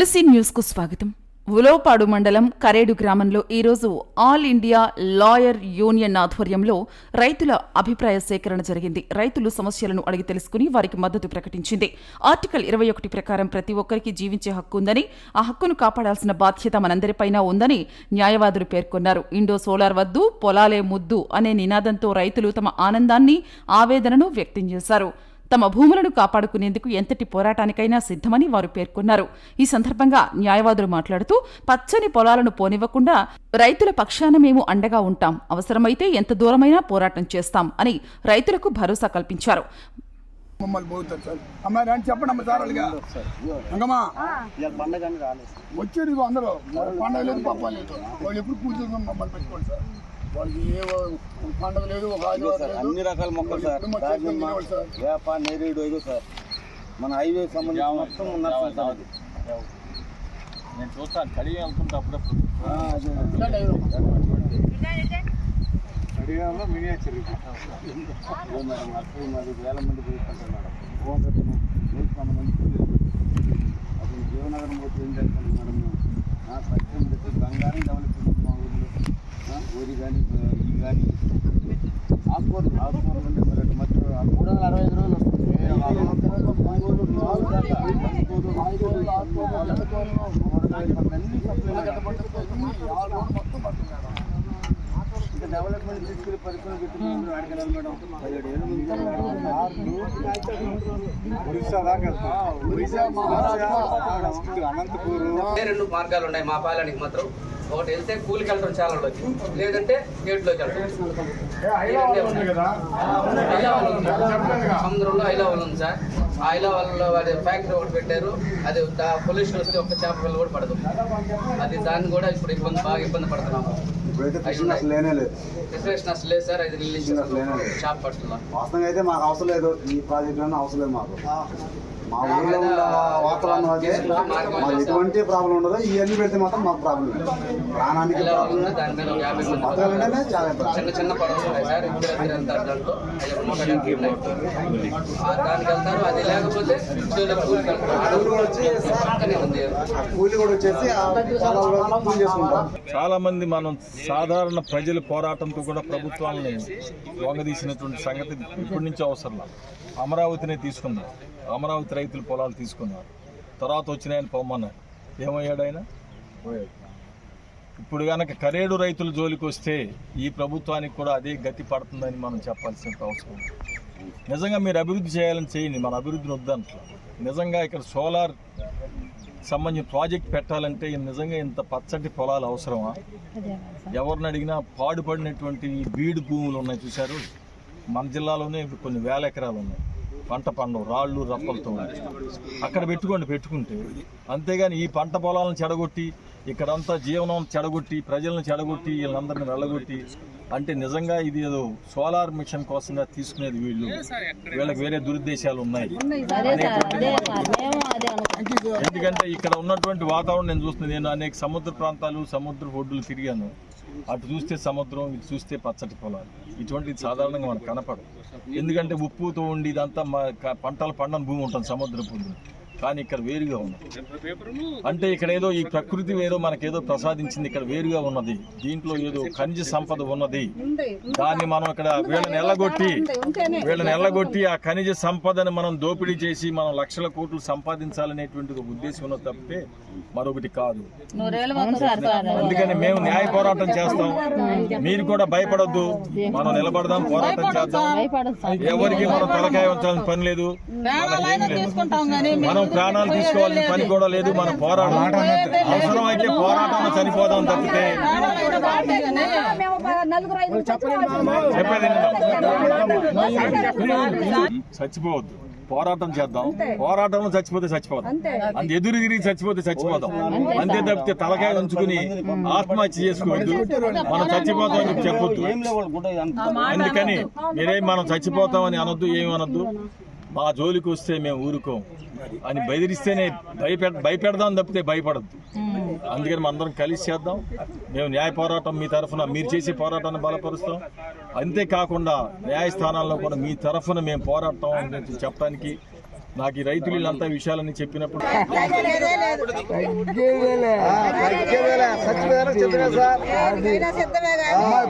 తులసి న్యూస్కు స్వాగతం. ఉలవపాడు మండలం కరేడు గ్రామంలో ఈరోజు ఆల్ ఇండియా లాయర్ యూనియన్ ఆధ్వర్యంలో రైతుల అభిప్రాయ సేకరణ జరిగింది. రైతులు సమస్యలను అడిగి తెలుసుకుని వారికి మద్దతు ప్రకటించింది. ఆర్టికల్ ఇరవై ఒకటి ప్రకారం ప్రతి ఒక్కరికి జీవించే హక్కు ఉందని ఆ హక్కును కాపాడాల్సిన బాధ్యత మనందరిపైన ఉందని న్యాయవాదులు పేర్కొన్నారు. ఇండో సోలార్ వద్దు పొలాలే ముద్దు అనే నినాదంతో రైతులు తమ ఆనందాన్ని ఆవేదనను వ్యక్తం చేశారు. తమ భూములను కాపాడుకునేందుకు ఎంతటి పోరాటానికైనా సిద్ధమని వారు పేర్కొన్నారు. ఈ సందర్భంగా న్యాయవాదులు మాట్లాడుతూ పచ్చని పొలాలను పోనివ్వకుండా రైతుల పక్షాన మేము అండగా ఉంటాం. అవసరమైతే ఎంత దూరమైనా పోరాటం చేస్తాం అని రైతులకు భరోసా కల్పించారు. మమ్మల్ని పోతారు సార్. అమ్మాయి రండి చెప్పండి అమ్మ సార్ అలాగా అంగమ్మా ఇవాళ పండగ అని రాలేదు. వచ్చారు ఇదిగో అందరూ. పండగ లేదు పప్ప లేదు. వాళ్ళు ఎప్పుడు కూర్చొని మమ్మల్ని పెట్టుకోండి సార్. వాళ్ళకి ఏ పండగ లేదు ఒక ఆదివారం సార్ అన్ని రకాల మొక్కలు సార్. దానిమ్మ. వేప నేరేడు ఇగో సార్. మన హైవే సంబంధించి మొత్తం నర్సరీ సార్ అది. నేను చూస్తాను కడిగి వెళ్తుంటే అప్పుడప్పుడు. కడియంలో మినియేచర్ ఇదే? మేడం నర్సరీ మరి వేల మంది పోయిస్తుంటారు మేడం ఫోన్ పెట్టిన అప్పుడు జీవనగరం పోతే ఏం చేస్తాను మేడం? సత్యం పెట్టి బంగారం డెవలప్ ఊరి కానీ ఈ కానీ ఆకుకూరలు ఆకుకూరలు ఉంటే మరి మధ్య మూడు వందల అరవై ఐదు రోజులు ఇంకా డెవలప్మెంట్ తీసుకెళ్ళి పరిశ్రమ పెట్టుకుని అడగలేదు మేడం పదిహేడు ఏళ్ళు నుంచి ఒరిస్సా దాకా ఒరిస్సా మహారాష్ట్ర అనంతపూర్ రెండు మార్గాలు ఉన్నాయి మా పాలనకి మాత్రం ఒకటి వెళ్తే కూలికి వెళ్ళడం చాలా ఉండొచ్చు లేదంటే గేట్లోకి వెళ్ళడం. సముద్రంలో ఐలావల్ ఉంది సార్. ఆ ఐలావల్లో అది ఫ్యాక్టరీ ఒకటి పెట్టారు. అది పొల్యూషన్ వస్తే ఒక్క చేప పిల్ల కూడా పడదు. అది దాన్ని కూడా ఇప్పుడు ఇబ్బంది బాగా ఇబ్బంది పడుతున్నాము ఇప్పుడైతే ఫిషింగ్ అసలు లేనే లేదు. రిజర్వేషన్ అసలు లేదు సార్. అది రిలీజ్ అసలు లేనే లేదు. చేప పట్టులో వాస్తవంగా అయితే మాకు అవసరం లేదు. ఈ ప్రాజెక్ట్ అవసరం లేదు మాకు. మా ఊళ్ళో ఉన్న వాతావరణం అదే. మాకు ఎటువంటి ప్రాబ్లం ఉండదు. ఇవన్నీ పెడితే మాత్రం మాకు ప్రాబ్లం ప్రాణానికి ప్రాబ్లం బతకాలంటేనే చాలా చిన్న చిన్న అది లేకపోతే కూలి కూడా వచ్చేసి చాలా మంది మనం సాధారణ ప్రజల పోరాటంతో కూడా ప్రభుత్వాలని లొంగదీసినటువంటి సంగతి ఇప్పటి నుంచి అవసరం. అమరావతినే తీసుకుందాం. అమరావతి రైతులు పొలాలు తీసుకున్నారు. తర్వాత వచ్చిన ఆయన పొమ్మన్నారు. ఏమయ్యాడు ఆయన ఇప్పుడు కనుక కరేడు రైతుల జోలికి వస్తే ఈ ప్రభుత్వానికి కూడా అదే గతి పడుతుందని మనం చెప్పాల్సిన అవసరం ఉంది. నిజంగా మీరు అభివృద్ధి చేయాలని చేయండి. మన అభివృద్ధిని వద్దంట్లో నిజంగా ఇక్కడ సోలార్ సంబంధించిన ప్రాజెక్ట్ పెట్టాలంటే నిజంగా ఇంత పచ్చటి పొలాలు అవసరమా? ఎవరిని అడిగినా పాడుపడినటువంటి బీడు భూములు ఉన్నాయి చూశారు? మన జిల్లాలోనే కొన్ని వేల ఎకరాలు ఉన్నాయి. పంట పండవు రాళ్ళు రప్పలతో. అక్కడ పెట్టుకోండి పెట్టుకుంటే. అంతేగాని ఈ పంట పొలాలను చెడగొట్టి ఇక్కడంతా జీవనం చెడగొట్టి ప్రజలను చెడగొట్టి వీళ్ళందరిని వెళ్ళగొట్టి అంటే నిజంగా ఇది ఏదో సోలార్ మిషన్ కోసంగా తీసుకునేది వీళ్ళు. వీళ్ళకి వేరే దురుద్దేశాలు ఉన్నాయి. ఎందుకంటే ఇక్కడ ఉన్నటువంటి వాతావరణం నేను చూస్తుంది నేను అనేక సముద్ర ప్రాంతాలు సముద్ర ఒడ్డులు తిరిగాను. అటు చూస్తే సముద్రం ఇటు చూస్తే పచ్చటి పొలాలు. ఇటువంటిది సాధారణంగా మనకు కనపడదు. ఎందుకంటే ఉప్పుతో ఉండి ఇదంతా మా పంటలు పండని భూమి ఉంటుంది సముద్ర భూమి కానీ ఇక్కడ వేరుగా ఉంది అంటే ఇక్కడ ఏదో ఈ ప్రకృతి ఏదో మనకేదో ప్రసాదించింది ఇక్కడ వేరుగా ఉన్నది. దీంట్లో ఏదో ఖనిజ సంపద ఉన్నది. దాన్ని మనం ఇక్కడ వీళ్ళని ఎల్లగొట్టి వీళ్ళని ఎల్లగొట్టి ఆ ఖనిజ సంపదని మనం దోపిడీ చేసి మనం లక్షల కోట్లు సంపాదించాలనేటువంటి ఒక ఉద్దేశం ఉన్నది తప్పితే మరొకటి కాదు. అందుకని మేము న్యాయ పోరాటం చేస్తాం. మీరు కూడా భయపడొద్దు. మనం నిలబడదాం పోరాటం చేద్దాం. ఎవరికి మనం తలకాయ ఉంచాల్సిన పని లేదు. మనకి ఏమీ లేదు. మనం ప్రాణాలు తీసుకోవాల్సిన పని కూడా లేదు మనం పోరాటం. అవసరం అయితే పోరాటంలో చనిపోదాం తప్పితే. చచ్చిపోవద్దు. పోరాటం చేద్దాం. పోరాటంలో చచ్చిపోతే చచ్చిపోదాం అంత. ఎదురు తిరిగి చచ్చిపోతే చచ్చిపోదాం అంతే. తప్పితే తలకాయ ఉంచుకుని ఆత్మహత్య చేసుకోవద్దు. మనం చచ్చిపోతాం అని చెప్పి చెప్పొద్దు అందుకని మీరేం మనం చచ్చిపోతామని అనొద్దు ఏమి అనొద్దు. మా జోలికి వస్తే మేము ఊరుకోం అని బెదిరిస్తేనే భయపెడ భయపెడదాం తప్పితే భయపడద్దు. అందుకని మనందరం కలిసి చేద్దాం. మేము న్యాయ పోరాటం మీ తరఫున మీరు చేసే పోరాటాన్ని బలపరుస్తాం. అంతేకాకుండా న్యాయస్థానాల్లో కూడా మీ తరఫున మేము పోరాటం అని చెప్పడానికి నాకు ఈ రైతులు వీళ్ళంతా విషయాలని చెప్పినప్పుడు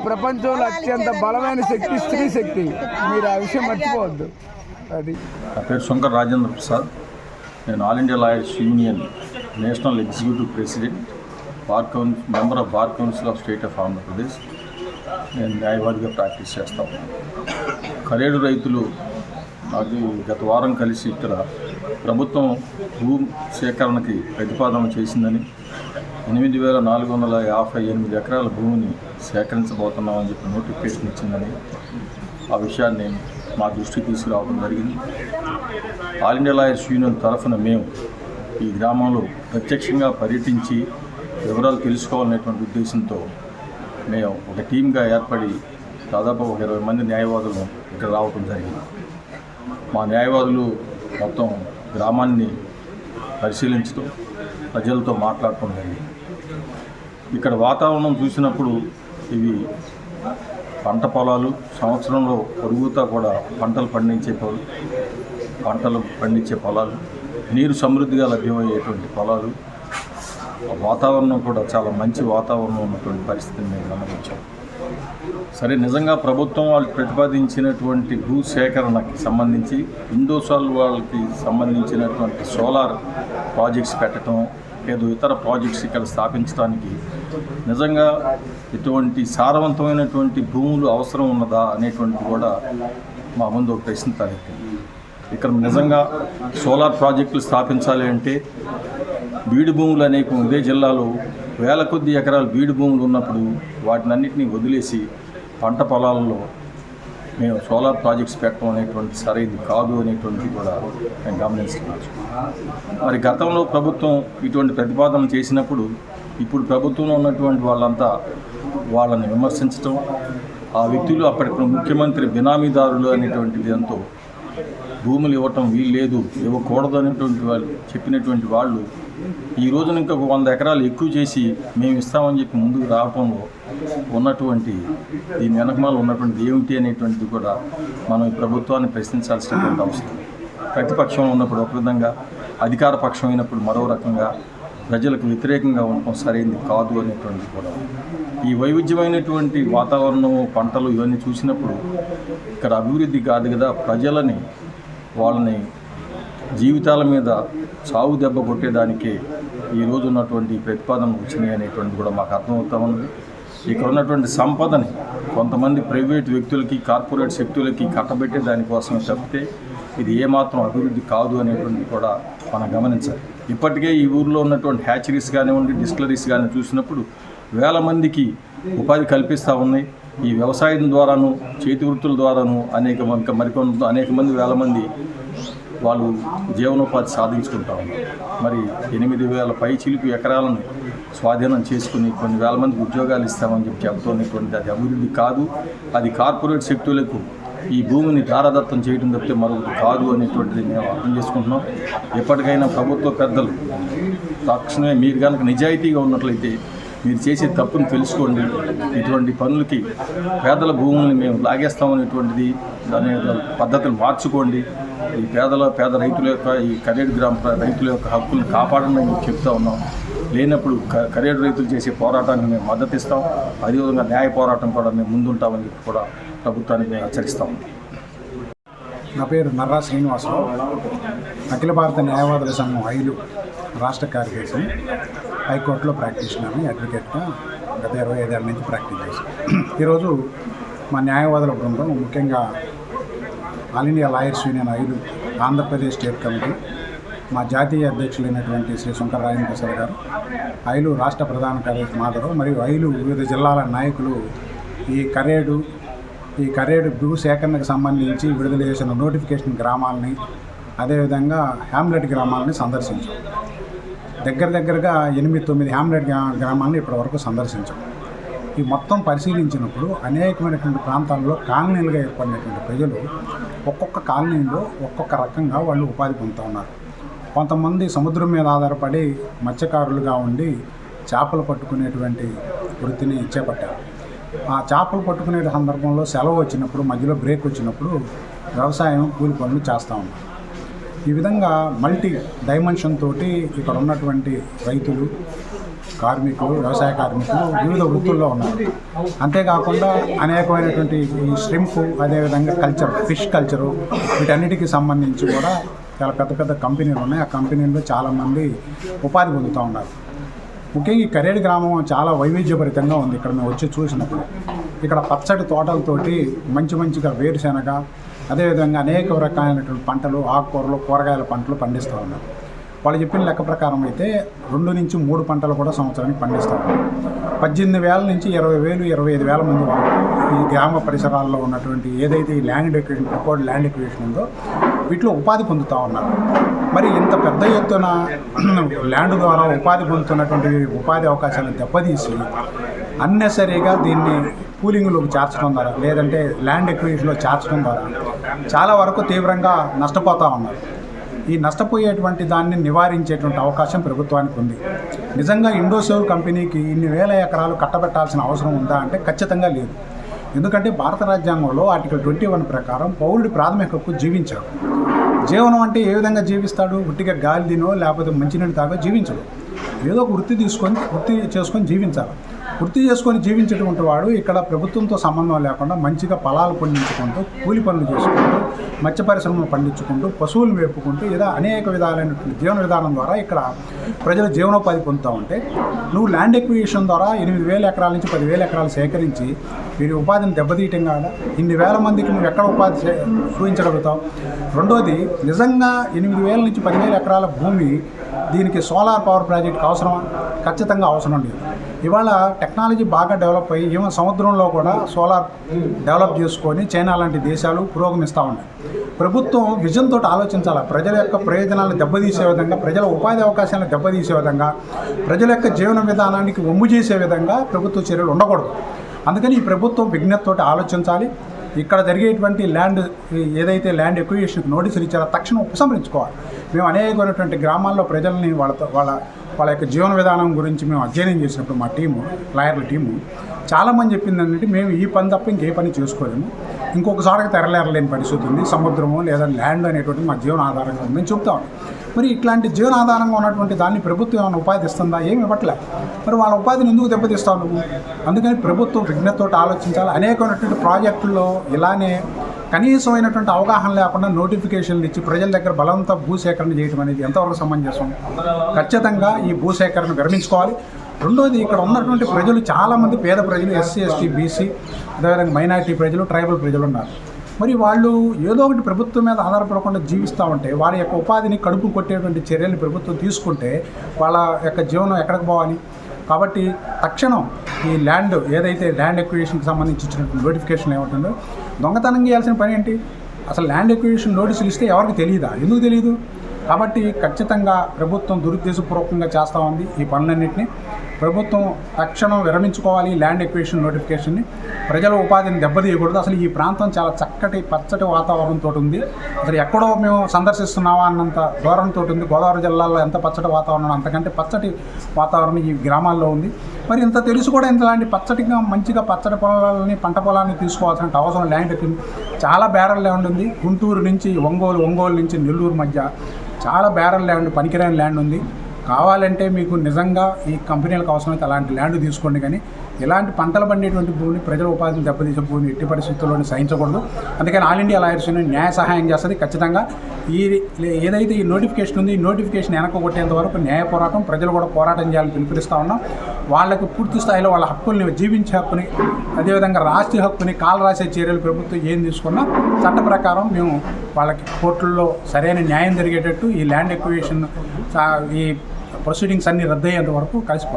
ప్రపంచంలో అత్యంత బలమైన శక్తి స్త్రీ శక్తి. మీరు ఆ విషయం మర్చిపోవద్దు. అది. నా పేరు శంకర్ రాజేంద్ర ప్రసాద్. నేను all India lawyers union national executive president bar council member of bar council of state of Andhra Pradesh. నేను న్యాయవాదిగా ప్రాక్టీస్ చేస్తా ఉన్నాను. కరేడు రైతులు నాకు గత వారం కలిసి ఇక్కడ ప్రభుత్వం భూ సేకరణకి ప్రతిపాదన చేసిందని ఎనిమిది వేల నాలుగు వందల యాభై ఎనిమిది ఎకరాల భూమిని సేకరించబోతున్నామని చెప్పి నోటిఫికేషన్ ఇచ్చిందని ఆ విషయాన్ని మా దృష్టికి తీసుకురావడం జరిగింది. ఆల్ ఇండియా లాయర్స్ యూనియన్ తరఫున మేము ఈ గ్రామంలో ప్రత్యక్షంగా పర్యటించి వివరాలు తెలుసుకోవాలనేటువంటి ఉద్దేశంతో మేము ఒక టీమ్గా ఏర్పడి దాదాపు ఒక ఇరవై మంది న్యాయవాదులు ఇక్కడ రావడం జరిగింది. మా న్యాయవాదులు మొత్తం గ్రామాన్ని పరిశీలించడం ప్రజలతో మాట్లాడటం జరిగింది. ఇక్కడ వాతావరణం చూసినప్పుడు ఇవి పంట పొలాలు సంవత్సరంలో పొరుగుతా కూడా పంటలు పండించే పంటలు పండించే పొలాలు నీరు సమృద్ధిగా లభ్యమయ్యేటువంటి పొలాలు. వాతావరణం కూడా చాలా మంచి వాతావరణం ఉన్నటువంటి పరిస్థితిని మేము గమనించాం. సరే నిజంగా ప్రభుత్వం వాళ్ళు ప్రతిపాదించినటువంటి భూ సేకరణకి సంబంధించి ఇండోసాల్ వాళ్ళకి సంబంధించినటువంటి సోలార్ ప్రాజెక్ట్స్ పెట్టడం ఏదో ఇతర ప్రాజెక్ట్స్ ఇక్కడ స్థాపించడానికి నిజంగా ఇటువంటి సారవంతమైనటువంటి భూములు అవసరం ఉన్నదా అనేటువంటి కూడా మా ముందు ఒక ప్రశ్న తలెత్తింది. ఇక్కడ నిజంగా సోలార్ ప్రాజెక్టులు స్థాపించాలి అంటే బీడు భూములు అనేక ఇదే జిల్లాలో వేల కొద్ది ఎకరాలు బీడు భూములు ఉన్నప్పుడు వాటినన్నింటినీ వదిలేసి పంట పొలాలలో మేము సోలార్ ప్రాజెక్ట్స్ పెట్టడం అనేటువంటి సరైనది కాదు అనేటువంటిది కూడా మేము గమనిస్తున్నాం. మరి గతంలో ప్రభుత్వం ఇటువంటి ప్రతిపాదన చేసినప్పుడు ఇప్పుడు ప్రభుత్వంలో ఉన్నటువంటి వాళ్ళంతా వాళ్ళని విమర్శించటం ఆ వ్యక్తులు అప్పటి ముఖ్యమంత్రి బినామీదారులు అనేటువంటి దాంతో భూములు ఇవ్వటం వీలు లేదు ఇవ్వకూడదు అనేటువంటి వాళ్ళు చెప్పినటువంటి వాళ్ళు ఈ రోజున ఇంకొక వంద ఎకరాలు ఎక్కువ చేసి మేము ఇస్తామని చెప్పి ముందుకు రావటంలో ఉన్నటువంటి దీని వెనకమాల ఉన్నటువంటి ఏమిటి అనేటువంటిది కూడా మనం ఈ ప్రభుత్వాన్ని ప్రశ్నించాల్సినటువంటి అవసరం. ప్రతిపక్షం ఉన్నప్పుడు ఒక విధంగా అధికార పక్షం అయినప్పుడు మరో రకంగా ప్రజలకు వ్యతిరేకంగా ఉండటం సరైనది కాదు అనేటువంటిది కూడా. ఈ వైవిధ్యమైనటువంటి వాతావరణం పంటలు ఇవన్నీ చూసినప్పుడు ఇక్కడ అభివృద్ధి కాదు కదా ప్రజలని వాళ్ళని జీవితాల మీద చావు దెబ్బ కొట్టేదానికే ఈ ఉన్నటువంటి ప్రతిపాదనలు వచ్చినాయి అనేటువంటి కూడా మాకు అర్థమవుతా ఉంది ఇక్కడ ఉన్నటువంటి సంపదని కొంతమంది ప్రైవేట్ వ్యక్తులకి కార్పొరేట్ శక్తులకి కట్టబెట్టే దానికోసం తప్పితే ఇది ఏమాత్రం అభివృద్ధి కాదు అనేటువంటి కూడా మనం గమనించాలి. ఇప్పటికే ఈ ఊర్లో ఉన్నటువంటి హ్యాచరీస్ కానివ్వండి డిస్టిలరీస్ కానీ చూసినప్పుడు వేల మందికి ఉపాధి కల్పిస్తూ ఉన్నాయి. ఈ వ్యవసాయం ద్వారాను చేతి వృత్తుల ద్వారాను అనేక మంది మరికొంత అనేక మంది వేల మంది వాళ్ళు జీవనోపాధి సాధించుకుంటా ఉన్నారు. మరి ఎనిమిది వేల పై చిలుపు ఎకరాలను స్వాధీనం చేసుకుని కొన్ని వేల మందికి ఉద్యోగాలు ఇస్తామని చెప్పి చెబుతున్నటువంటి అది అభివృద్ధి కాదు. అది కార్పొరేట్ శక్తులకు ఈ భూమిని దారాదత్తం చేయడం తప్పితే మరొకటి కాదు అనేటువంటిది మేము అర్థం చేసుకుంటున్నాం. ఎప్పటికైనా ప్రభుత్వ పెద్దలు తక్షణమే మీరు కనుక నిజాయితీగా ఉన్నట్లయితే మీరు చేసే తప్పును తెలుసుకోండి. ఇటువంటి పనులకి పేదల భూముల్ని మేము లాగేస్తామనేటువంటిది దాని పద్ధతులు మార్చుకోండి. ఈ పేదల పేద రైతుల యొక్క ఈ కరేడు గ్రామ రైతుల యొక్క హక్కులను కాపాడండి మేము చెప్తా ఉన్నాం. లేనప్పుడు క- కరేడు రైతులు చేసే పోరాటానికి మేము మద్దతు ఇస్తాం. అదేవిధంగా న్యాయ పోరాటం కూడా మేము ముందుంటామని చెప్పి కూడా ప్రభుత్వానికి మేము హెచ్చరిస్తాం. నా పేరు నర్రా శ్రీనివాసరావు. అఖిల భారత న్యాయవాదుల సంఘం ఐదు రాష్ట్ర కార్యదర్శి హైకోర్టులో ప్రాక్టీషనర్ని అడ్వకేట్గా గత ఇరవై ఐదేళ్ళ నుంచి ప్రాక్టీస్ చేశాను ఈరోజు మా న్యాయవాదుల బృందం ముఖ్యంగా ఆల్ ఇండియా లాయర్స్ యూనియన్ ఐదు ఆంధ్రప్రదేశ్ స్టేట్ కమిటీ మా జాతీయ అధ్యక్షులైనటువంటి శ్రీ శంకర రాజేంద్ర ప్రసాద్ గారు ఐలు రాష్ట్ర ప్రధాన కార్యదర్శి మాధవరావు మరియు ఐలు వివిధ జిల్లాల నాయకులు ఈ కరేడు ఈ కరేడు భూ సేకరణకు సంబంధించి విడుదల చేసిన నోటిఫికేషన్ గ్రామాలని అదేవిధంగా హ్యామ్లెట్ గ్రామాలని సందర్శించాం. దగ్గర దగ్గరగా ఎనిమిది తొమ్మిది హ్యామ్లెట్ గ్రామాలను ఇప్పటివరకు సందర్శించాం. ఈ మొత్తం పరిశీలించినప్పుడు అనేకమైనటువంటి ప్రాంతాల్లో కాలనీలుగా ఏర్పడినటువంటి ప్రజలు ఒక్కొక్క కాలనీలో ఒక్కొక్క రకంగా వాళ్ళు ఉపాధి పొందుతూ ఉన్నారు. కొంతమంది సముద్రం మీద ఆధారపడి మత్స్యకారులుగా ఉండి చేపలు పట్టుకునేటువంటి వృత్తిని చేపట్టారు. ఆ చేపలు పట్టుకునే సందర్భంలో సెలవు వచ్చినప్పుడు మధ్యలో బ్రేక్ వచ్చినప్పుడు వ్యవసాయం కూలి పనులు చేస్తూ ఉన్నారు. ఈ విధంగా మల్టీ డైమెన్షన్ తోటి ఇక్కడ ఉన్నటువంటి రైతులు కార్మికులు వ్యవసాయ కార్మికులు వివిధ వృత్తుల్లో ఉన్నారు. అంతేకాకుండా అనేకమైనటువంటి ఈ స్ట్రింప్ అదేవిధంగా కల్చర్ ఫిష్ కల్చరు వీటన్నిటికీ సంబంధించి కూడా చాలా పెద్ద పెద్ద కంపెనీలు ఉన్నాయి. ఆ కంపెనీల్లో చాలామంది ఉపాధి పొందుతూ ఉన్నారు. ముఖ్యంగా ఈ కరేడు గ్రామం చాలా వైవిధ్యభరితంగా ఉంది. ఇక్కడ మేము వచ్చి చూసినప్పుడు ఇక్కడ పచ్చటి తోటలతోటి మంచి మంచిగా వేరుశెనగ అదేవిధంగా అనేక రకాలైనటువంటి పంటలు ఆకుకూరలు కూరగాయల పంటలు పండిస్తూ ఉన్నారు. వాళ్ళు చెప్పిన లెక్క ప్రకారం అయితే రెండు నుంచి మూడు పంటలు కూడా సంవత్సరానికి పండిస్తారు. పద్దెనిమిది వేల నుంచి ఇరవై వేలు ఇరవై ఐదు వేల మంది వరకు ఈ గ్రామ పరిసరాల్లో ఉన్నటువంటి ఏదైతే ఈ land acquisition record land acquisition ఉందో వీటిలో ఉపాధి పొందుతూ ఉన్నారు. మరి ఇంత పెద్ద ఎత్తున ల్యాండ్ ద్వారా ఉపాధి పొందుతున్నటువంటి ఉపాధి అవకాశాలను దెబ్బతీసి అన్నెసరీగా దీన్ని కూలింగ్లోకి చేర్చడం ద్వారా లేదంటే ల్యాండ్ ఎక్విషన్లో చేర్చడం ద్వారా చాలా వరకు తీవ్రంగా నష్టపోతూ ఉన్నారు. ఈ నష్టపోయేటువంటి దాన్ని నివారించేటువంటి అవకాశం ప్రభుత్వానికి ఉంది. నిజంగా ఇండోసేవ్ కంపెనీకి ఇన్ని వేల ఎకరాలు కట్టబెట్టాల్సిన అవసరం ఉందా అంటే ఖచ్చితంగా లేదు. ఎందుకంటే భారత రాజ్యాంగంలో ఆర్టికల్ ట్వంటీ వన్ ప్రకారం పౌరుడి ప్రాథమిక హక్కు జీవించాడు. జీవనం అంటే ఏ విధంగా జీవిస్తాడు? ఉట్టిగా గాలి తినో లేకపోతే మంచినీళ్ళు తాగో జీవించడు. ఏదో ఒక వృత్తి తీసుకొని వృత్తి చేసుకొని జీవించాలి. వృత్తి చేసుకొని జీవించేటువంటి వాడు ఇక్కడ ప్రభుత్వంతో సంబంధం లేకుండా మంచిగా పొలాలు పండించుకుంటూ కూలి పనులు చేసుకుంటూ మత్స్య పరిశ్రమలు పండించుకుంటూ పశువులు మేపుకుంటూ ఇలా అనేక విధాలైనటువంటి జీవన విధానం ద్వారా ఇక్కడ ప్రజలు జీవనోపాధి పొందుతూ ఉంటే నువ్వు ల్యాండ్ ఎక్విజిషన్ ద్వారా ఎనిమిది వేల ఎకరాల నుంచి పదివేల ఎకరాలు సేకరించి వీరి ఉపాధిని దెబ్బతీయటం కాదా? ఇన్ని వేల మందికి నువ్వు ఎక్కడ ఉపాధి చే- చూపించగలుగుతావు? రెండోది నిజంగా ఎనిమిది వేల నుంచి పదివేల ఎకరాల భూమి దీనికి సోలార్ పవర్ ప్రాజెక్ట్కి అవసరమా ఖచ్చితంగా అవసరం లేదు. ఇవాళ టెక్నాలజీ బాగా డెవలప్ అయ్యి ఈవెన్ సముద్రంలో కూడా సోలార్ డెవలప్ చేసుకొని చైనా లాంటి దేశాలు పురోగమిస్తూ ఉన్నాయి. ప్రభుత్వం విజన్తో ఆలోచించాలి? ప్రజల యొక్క ప్రయోజనాలను దెబ్బతీసే విధంగా ప్రజల ఉపాధి అవకాశాలను దెబ్బతీసే విధంగా ప్రజల యొక్క జీవన విధానానికి వమ్ము చేసే విధంగా ప్రభుత్వ చర్యలు ఉండకూడదు. అందుకని ఈ ప్రభుత్వం విజ్ఞతతోటి ఆలోచించాలి. ఇక్కడ జరిగేటువంటి ల్యాండ్ ఏదైతే ల్యాండ్ ఎక్విజిషన్కి నోటీసులు ఇచ్చారో తక్షణం ఉపసంహరించుకోవాలి. మేము అనేకమైనటువంటి గ్రామాల్లో ప్రజల్ని వాళ్ళతో వాళ్ళ వాళ్ళ యొక్క జీవన విధానం గురించి మేము అధ్యయనం చేసినప్పుడు మా టీము లాయర్ల టీము చాలామంది చెప్పింది ఏంటంటే మేము ఈ పని తప్ప ఇంకే పని చేసుకోలేము. ఇంకొకసారికి తెరలేరలేని పరిస్థితి ఉంది. సముద్రము లేదా ల్యాండ్ అనేటువంటి మా జీవన ఆధారంగా ఉందని మేము చెప్తాం. మరి ఇట్లాంటి జీవనాధారంగా ఉన్నటువంటి దాన్ని ప్రభుత్వం ఏమైనా ఉపాధి ఇస్తుందా? ఏమి ఇవ్వట్లే. మరి వాళ్ళ ఉపాధిని ఎందుకు దెబ్బతీస్తావు నువ్వు? అందుకని ప్రభుత్వం విఘ్నతతో ఆలోచించాలి. అనేకమైనటువంటి ప్రాజెక్టుల్లో ఇలానే కనీసమైనటువంటి అవగాహన లేకుండా నోటిఫికేషన్లు ఇచ్చి ప్రజల దగ్గర బలవంత భూసేకరణ చేయడం అనేది ఎంతవరకు సమంజసం? ఖచ్చితంగా ఈ భూసేకరణ విరమించుకోవాలి. రెండోది ఇక్కడ ఉన్నటువంటి ప్రజలు చాలామంది పేద ప్రజలు ఎస్సీ ఎస్టీ బీసీ అదేవిధంగా మైనారిటీ ప్రజలు ట్రైబల్ ప్రజలు ఉన్నారు. మరి వాళ్ళు ఏదో ఒకటి ప్రభుత్వం మీద ఆధారపడకుండా జీవిస్తూ ఉంటే వారి యొక్క ఉపాధిని కడుపు కొట్టేటువంటి చర్యలు ప్రభుత్వం తీసుకుంటే వాళ్ళ యొక్క జీవనం ఎక్కడికి పోవాలి? కాబట్టి తక్షణం ఈ ల్యాండ్ ఏదైతే ల్యాండ్ ఎక్విజిషన్కి సంబంధించి ఇచ్చినటువంటి నోటిఫికేషన్ ఏమంటుందో దొంగతనం చేయాల్సిన పని ఏంటి? అసలు ల్యాండ్ ఎక్విజిషన్ నోటీసులు ఇస్తే ఎవరికి తెలియదా ఎందుకు తెలియదు కాబట్టి ఖచ్చితంగా ప్రభుత్వం దురుద్దేశపూర్వకంగా చేస్తూ ఉంది ఈ పనులన్నింటినీ. ప్రభుత్వం తక్షణం విరమించుకోవాలి ల్యాండ్ ఎక్వేషన్ నోటిఫికేషన్ని. ప్రజల ఉపాధిని దెబ్బతీయకూడదు. అసలు ఈ ప్రాంతం చాలా చక్కటి పచ్చటి వాతావరణంతో ఉంది. అసలు ఎక్కడో మేము సందర్శిస్తున్నావా అన్నంత దూరంతో ఉంది. గోదావరి జిల్లాలో ఎంత పచ్చటి వాతావరణం అంతకంటే పచ్చటి వాతావరణం ఈ గ్రామాల్లో ఉంది. మరి ఇంత తెలుసు కూడా ఇంతలాంటి పచ్చటిగా మంచిగా పచ్చటి పొలాలని పంట పొలాన్ని తీసుకోవాల్సిన అవసరం ల్యాండ్ చాలా బ్యారల్ ల్యాండ్ ఉంది. గుంటూరు నుంచి ఒంగోలు ఒంగోలు నుంచి నెల్లూరు మధ్య చాలా బ్యారల్ ల్యాండ్ పనికిరాని ల్యాండ్ ఉంది. కావాలంటే మీకు నిజంగా ఈ కంపెనీలకు అవసరమైతే అలాంటి ల్యాండ్ తీసుకోండి కానీ ఇలాంటి పంటలు పండేటువంటి భూమిని ప్రజల ఉపాధిని దెబ్బతీసే భూమిని ఎట్టి పరిస్థితుల్లోనే సహించకూడదు. అందుకని ఆల్ ఇండియా లాయర్స్ న్యాయ సహాయం చేస్తుంది. ఖచ్చితంగా ఈ ఏదైతే ఈ నోటిఫికేషన్ ఉంది ఈ నోటిఫికేషన్ వెనక కొట్టేంత వరకు న్యాయ పోరాటం ప్రజలు కూడా పోరాటం చేయాలని పిలుపునిస్తూ ఉన్నాం. వాళ్ళకి పూర్తి స్థాయిలో వాళ్ళ హక్కుల్ని జీవించే హక్కుని అదేవిధంగా రాష్ట్రీయ హక్కుని కాలు రాసే చర్యలు ప్రభుత్వం ఏం తీసుకున్నా చట్ట ప్రకారం మేము వాళ్ళకి కోర్టుల్లో సరైన న్యాయం జరిగేటట్టు ఈ ల్యాండ్ ఎక్విజిషన్ ఈ ప్రొసీడింగ్స్ అన్ని రద్దయ్యేంత వరకు కలిసి